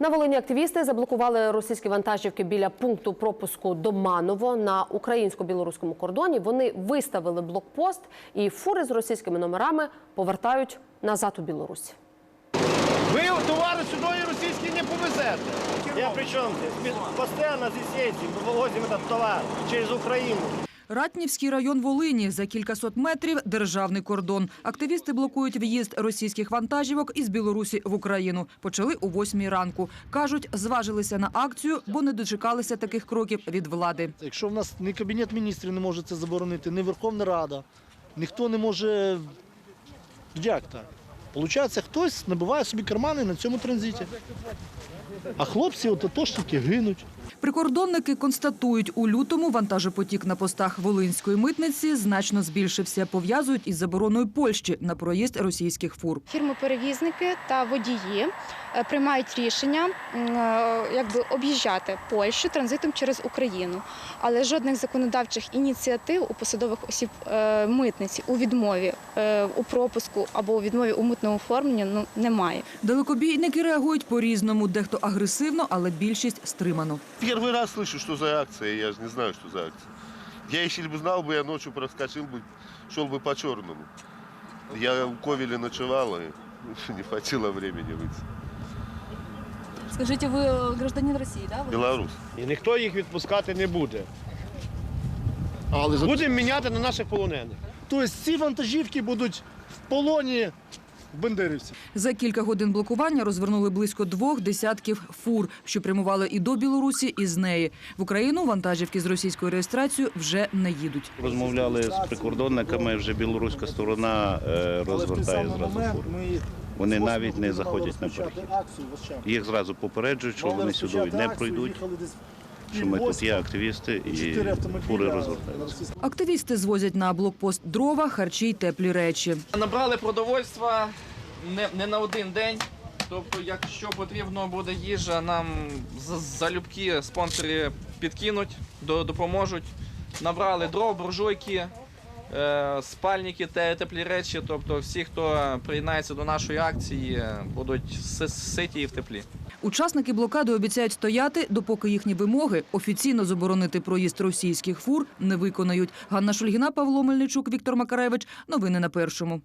На Волині активісти заблокували російські вантажівки біля пункту пропуску Доманово на українсько-білоруському кордоні. Вони виставили блокпост і фури з російськими номерами повертають назад у Білорусь. Ви товари сюди російські не повезете. Я при чем здесь? Мы Постоянно здесь ездим, мы вывозим этот товар через Украину. Ратнівський район Волині за кількасот метрів державний кордон. Активісти блокують в'їзд російських вантажівок із Білорусі в Україну. Почали о восьмій ранку. кажуть, зважилися на акцію, бо не дочекалися таких кроків від влади. Якщо в нас ні Кабінет міністрів не може це заборонити, ні Верховна Рада, ніхто не може. Як так? Получається, хтось набиває собі кармани на цьому транзиті. А хлопці, от гинуть. Прикордонники констатують, у лютому вантажопотік на постах Волинської митниці значно збільшився. Пов'язують із забороною Польщі на проїзд російських фур. Фірми-перевізники та водії е, приймають рішення е, якби об'їжджати Польщу транзитом через Україну, але жодних законодавчих ініціатив у посадових осіб е, митниці у відмові е, у пропуску або у відмові у митному оформленні ну немає. Далекобійники реагують по-різному, дехто агресивно, але більшість стримано. Первый раз слышу, что за акция, я же не знаю, что за акция. Я, если бы знал бы, я ночью проскочил бы, шел бы по черному. Я у Ковеля ночевал, и не хватило времени выйти. Скажите, вы э, гражданин России, да? Вы- Белорус. І ніхто їх відпускати не буде. Але за... Будемо міняти на наших полонених. Тобто ці вантажівки будуть в полоні в бендерівців. За кілька годин блокування розвернули близько двох десятків фур, що прямували і до Білорусі, і з неї. В Україну вантажівки з російською реєстрацією вже не їдуть. Розмовляли з прикордонниками, вже білоруська сторона е, розвертає зразу фури. Вони навіть не заходять на перехід. Їх зразу попереджують, що вони сюди не пройдуть, що ми тут є активісти і фури розвертаються. Активісти звозять на блокпост дрова, харчі й теплі речі. Набрали продовольства не, не на один день. Тобто, якщо потрібно буде їжа, нам залюбки спонсори підкинуть, до- допоможуть. Набрали дров, буржуйки, е, спальники теплі речі. Тобто, всі, хто приєднається до нашої акції, будуть ситі і в теплі. Учасники блокади обіцяють стояти, допоки їхні вимоги офіційно заборонити проїзд російських фур не виконають. Ганна Шульгіна, Павло Мельничук, Віктор Макаревич. Новини на першому.